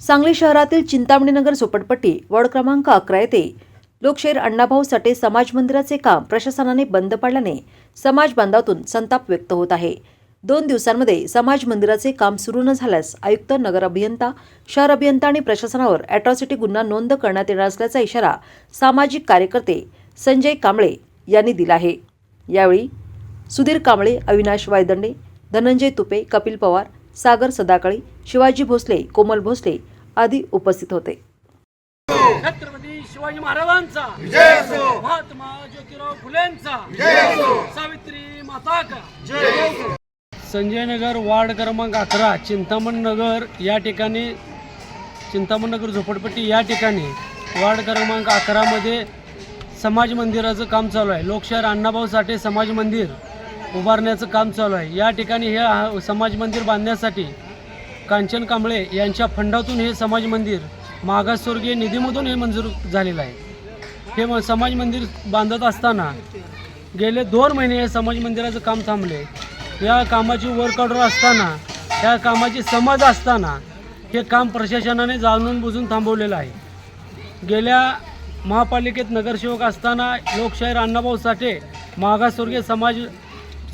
सांगली शहरातील चिंतामणीनगर झोपडपट्टी वॉर्ड क्रमांक अकरा येथे लोकशाहीर अण्णाभाऊ साठे समाज मंदिराचे काम प्रशासनाने बंद पाडल्याने समाज बांधातून संताप व्यक्त होत आहे. दोन दिवसांमध्ये समाज मंदिराचे काम सुरू न झाल्यास आयुक्त नगर अभियंता शहर अभियंता आणि प्रशासनावर अॅट्रॉसिटी गुन्हा नोंद करण्यात येणार असल्याचा इशारा सामाजिक कार्यकर्ते संजय कांबळे यांनी दिला आहे. यावेळी सुधीर कांबळे अविनाश वायदंडे धनंजय तुपे कपिल पवार सागर सदाकाळी शिवाजी भोसले कोमल भोसले आदी उपस्थित होते. छत्रपती शिवाजी महाराजांचा महात्मा ज्योतिराव फुलेंचा सावित्री माता का संजय नगर वार्ड क्रमांक अकरा चिंतामण नगर या ठिकाणी चिंतामण नगर झोपडपट्टी या ठिकाणी वार्ड क्रमांक अकरामध्ये समाज मंदिराचं काम चालू आहे. लोकशाहीर अण्णाभाऊ साठे समाज मंदिर. उभारण्याचं काम चालू आहे. या ठिकाणी हे समाज मंदिर बांधण्यासाठी कांचन कांबळे यांच्या फंडातून हे समाज मंदिर मागासवर्गीय निधीमधून हे मंजूर झालेलं आहे. हे समाज मंदिर बांधत असताना गेले दोन महिने हे समाज मंदिराचं काम थांबले. या कामाची वर्क ऑर्डर असताना या कामाची समज असताना हे काम प्रशासनाने जाणून बुजून थांबवलेलं आहे. गेल्या महापालिकेत नगरसेवक असताना लोकशाहीर अण्णाभाऊ साठे मागासवर्गीय समाज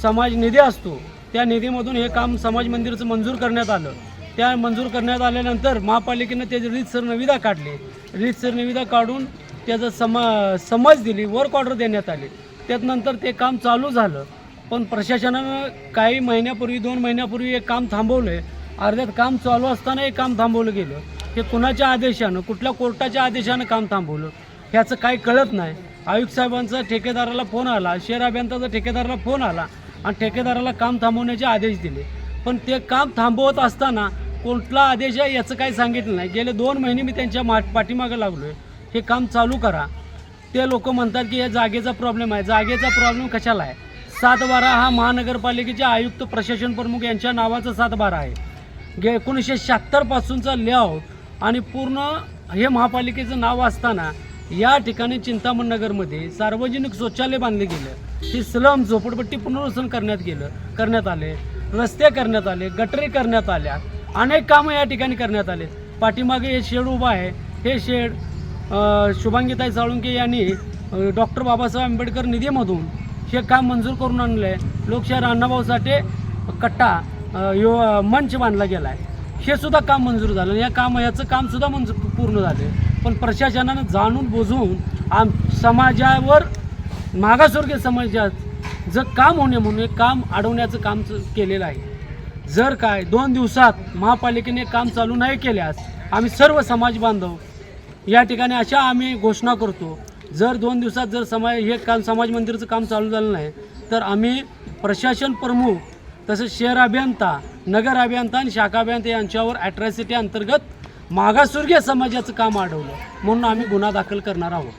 समाज निधी असतो त्या निधीमधून हे काम समाज मंदिरचं मंजूर करण्यात आलं. त्या मंजूर करण्यात आल्यानंतर महापालिकेनं त्याची रीतसर निविदा काढली. रीतसर निविदा काढून त्याचं समा समज दिली वर्क ऑर्डर देण्यात आली. त्यानंतर ते काम चालू झालं. पण प्रशासनानं काही महिन्यापूर्वी दोन महिन्यापूर्वी एक काम थांबवलं आहे अर्ध्यात काम चालू असताना एक काम थांबवलं गेलं. हे कुणाच्या आदेशानं कुठल्या कोर्टाच्या आदेशानं काम थांबवलं ह्याचं काही कळत नाही. आयुक्त साहेबांचा ठेकेदाराला फोन आला शेर अभियंताचा ठेकेदाराला फोन आला. आणि ठेकेदाराला काम थांबवण्याचे आदेश दिले. पण ते काम थांबवत असताना कोणता आदेश आहे याचं काही सांगितलं नाही. गेले दोन महिने मी त्यांच्या मा पाठीमागं लागलो आहे हे काम चालू करा. ते लोक म्हणतात की या जागेचा प्रॉब्लेम आहे. जागेचा प्रॉब्लेम कशाला आहे? सातबारा हा महानगरपालिकेचे आयुक्त प्रशासन प्रमुख यांच्या नावाचा सातबारा आहे. गे एकोणीसशे शहात्तरपासूनचा लेआउट आणि पूर्ण हे महापालिकेचं नाव असताना या ठिकाणी चिंतामण नगरमध्ये सार्वजनिक शौचालय बांधले गेलं. ही स्लम झोपडपट्टी पुनर्वसन करण्यात गेलं करण्यात आले. रस्ते करण्यात आले गटरी करण्यात आल्या. अनेक कामं या ठिकाणी करण्यात आले. पाठीमागे हे शेड उभं आहे. हे शेड शुभांगीताई साळुंके यांनी डॉक्टर बाबासाहेब आंबेडकर निधीमधून हे काम मंजूर करून आणलं आहे लोकशाहीर अण्णाभाऊ साठे कट्टा यो मंच बांधला गेला आहे हे सुद्धा काम मंजूर झालं. या काम याचं कामसुद्धा मंजूर पूर्ण झालं. पण प्रशासनानं जाणून बुजून आम समाजावर मागासवर्गीय समाजात जर काम होणे म्हणून काम अडवण्याचं काम च- केलेलं आहे. जर काय दोन दिवसात महापालिकेने काम चालू नाही केल्यास आम्ही सर्व समाज बांधव या ठिकाणी अशा आम्ही घोषणा करतो जर दोन दिवसात जर समाज हे काम समाज मंदिरचं काम चालू झालं नाही तर आम्ही प्रशासन प्रमुख तसेच शहर अभियंता नगर अभियंता आणि शाखा अभियंता यांच्यावर ॲट्रॅसिटी अंतर्गत मागासवर्गीय समाजाचं काम अडवलं म्हणून आम्ही गुन्हा दाखल करणार आहोत.